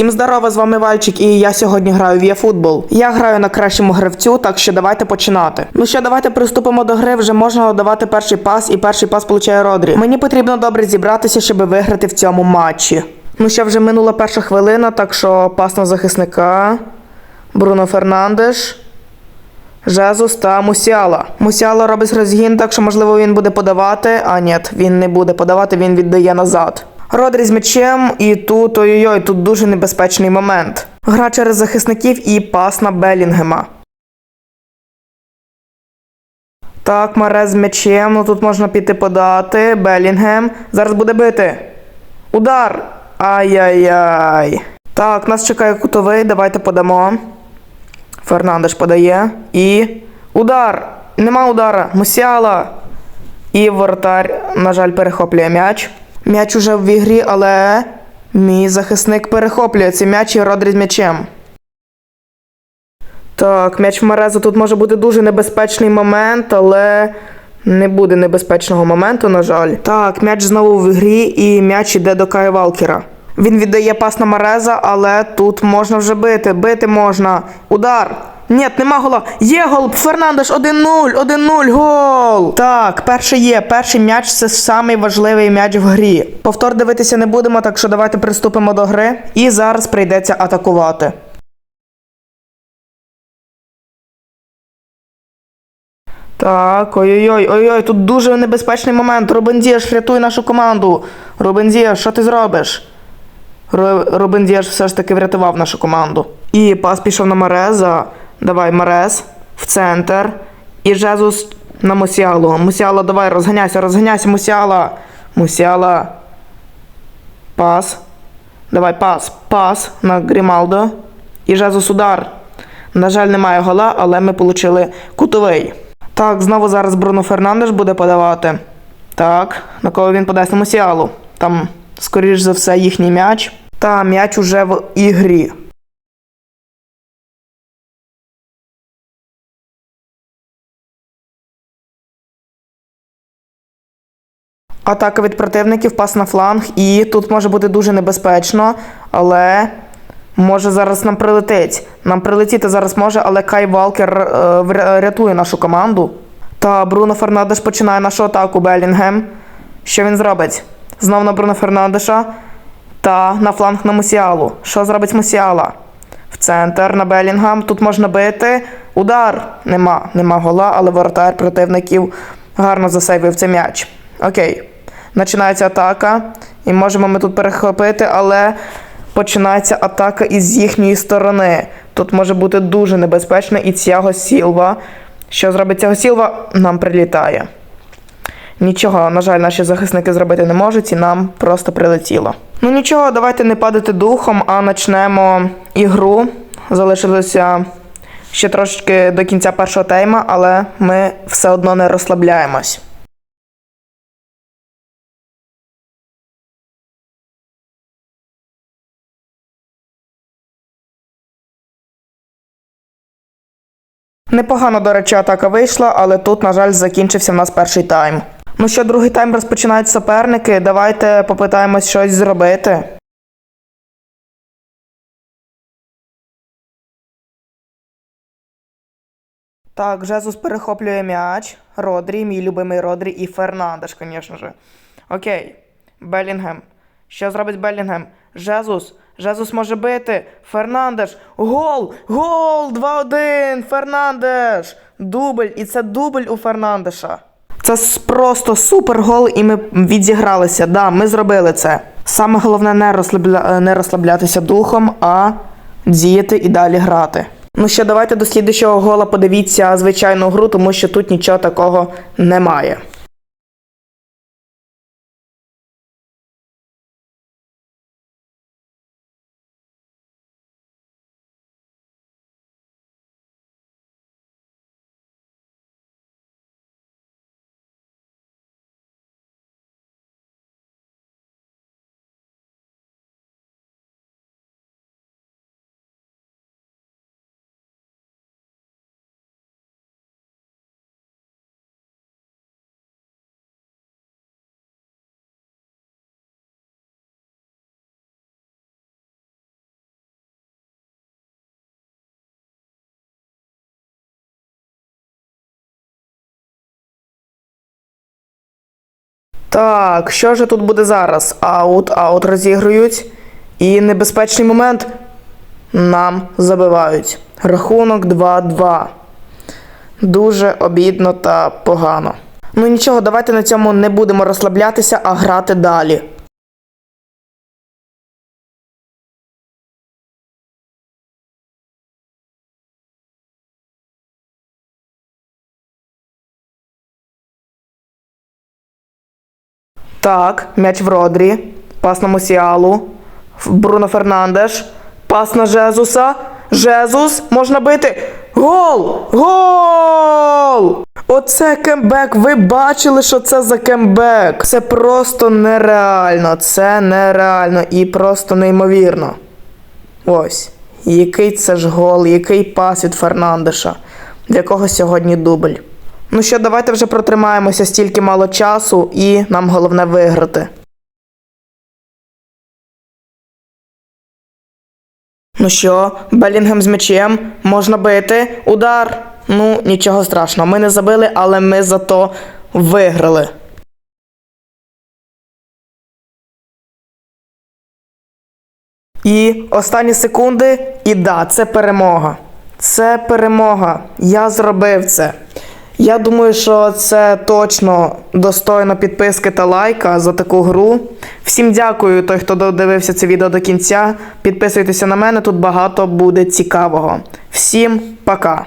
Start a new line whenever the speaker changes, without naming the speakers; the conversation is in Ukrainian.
Всім здорово, з вами Вальчик, і я сьогодні граю в eFootball. Я граю на кращому гравцю, так що давайте починати. Ну що, давайте приступимо до гри. Вже можна давати перший пас, і перший пас получає Родрі. Мені потрібно добре зібратися, щоб виграти в цьому матчі. Ну що, вже минула перша хвилина, так що пас на захисника. Бруно Фернандеш. Жезус та Мусіала. Мусіала робить розгін, так що можливо він буде подавати. А ні, він не буде подавати, він віддає назад. Родрі з м'ячем, і тут ой-ой-ой, тут дуже небезпечний момент. Гра через захисників і пас на Белінгема. Так, Марез з м'ячем. Ну тут можна піти подати. Белінгем. Зараз буде бити. Удар! Ай-яй-яй. Так, нас чекає кутовий, давайте подамо. Фернандеш подає. І. Удар! Нема удара. Мусіала. І воротар, на жаль, перехоплює м'яч. М'яч уже в ігрі, але мій захисник перехоплює цей м'яч і Родрі з м'ячем. Так, м'яч в Мареза тут може бути дуже небезпечний момент, але не буде небезпечного моменту, на жаль. Так, м'яч знову в грі, і м'яч іде до Кая Валкера. Він віддає пас на Мареза, але тут можна вже бити. Бити можна. Удар. Ні, нема гола. Є гол. Фернандеш 1-0, 1-0, гол. Так, перший є. Перший м'яч це самий важливий м'яч в грі. Повтор дивитися не будемо, так що давайте приступимо до гри. І зараз прийдеться атакувати. Так, ой-ой-ой, ой-ой, тут дуже небезпечний момент. Робен Дієш, рятуй нашу команду. Робен Дієш, що ти зробиш? Ро- Робен Дієш все ж таки врятував нашу команду. І пас пішов на Мареза. Давай, Марез в центр. І Жезус на Мусіалу. Мусіала, давай, розганяйся, розганяйся, Мусіала. Мусіала. Пас. Давай, пас. Пас на Грімалдо. І Жезус удар. На жаль, немає гола, але ми отримали кутовий. Так, знову зараз Бруно Фернандеш буде подавати. Так, на кого він подасть на Мусіалу. Там, скоріш за все, їхній м'яч. Та м'яч уже в ігрі. Атака від противників, пас на фланг, і тут може бути дуже небезпечно, але може зараз нам прилетить. Нам прилетіти зараз може, але Кай Валкер е, рятує нашу команду. Та Бруно Фернандеш починає нашу атаку Белінгем. Що він зробить? Знов на Бруно Фернандеша та на фланг на Мусіалу. Що зробить Мусіала? В центр на Белінгам. Тут можна бити. Удар. Нема. Нема гола, але воротар противників гарно засейвив цей м'яч. Окей. Починається атака. І можемо ми тут перехопити, але починається атака із їхньої сторони. Тут може бути дуже небезпечно і Цяго Сілва. Що зробить Цяго Сілва? Нам прилітає. Нічого, на жаль, наші захисники зробити не можуть, і нам просто прилетіло. Ну нічого, давайте не падати духом, а почнемо ігру. Залишилося ще трошечки до кінця першого тайма, але ми все одно не розслабляємось. Непогано, до речі, атака вийшла, але тут, на жаль, закінчився в нас перший тайм. Ну що, другий тайм розпочинають суперники. Давайте попитаємось щось зробити. Так, Жезус перехоплює м'яч. Родрі, мій любимий Родрі і Фернандеш, звісно ж. Окей. Белінгем. Що зробить Белінгем? Жезус. Жезус може бити. Фернандеш. Гол! Гол! 2-1! Фернандеш! Дубль! І це дубль у Фернандеша. Це просто супер гол, і ми відзігралися. Да, ми зробили це. Саме головне не, розслабля... не розслаблятися духом, а діяти і далі грати. Ну що, давайте до слідчого гола подивіться звичайну гру, тому що тут нічого такого немає. Так, що ж тут буде зараз? Аут, аут розігрують. І небезпечний момент. Нам забивають. Рахунок 2-2. Дуже обідно та погано. Ну нічого, давайте на цьому не будемо розслаблятися, а грати далі. Так, м'яч в Родрі. Пас на Мусіалу. Бруно Фернандеш. Пас на Жезуса. Жезус можна бити. Гол! Гол! Оце кембек. Ви бачили, що це за кембек? Це просто нереально. Це нереально і просто неймовірно. Ось. Який це ж гол, який пас від Фернандеша, в якого сьогодні дубль. Ну що, давайте вже протримаємося стільки мало часу, і нам головне виграти. Ну що, Белінгем з м'ячем, можна бити. Удар. Ну, нічого страшного. Ми не забили, але ми зато виграли. І останні секунди, і да, це перемога. Це перемога. Я зробив це. Я думаю, що це точно достойно підписки та лайка за таку гру. Всім дякую, той, хто додивився це відео до кінця. Підписуйтеся на мене, тут багато буде цікавого. Всім пока!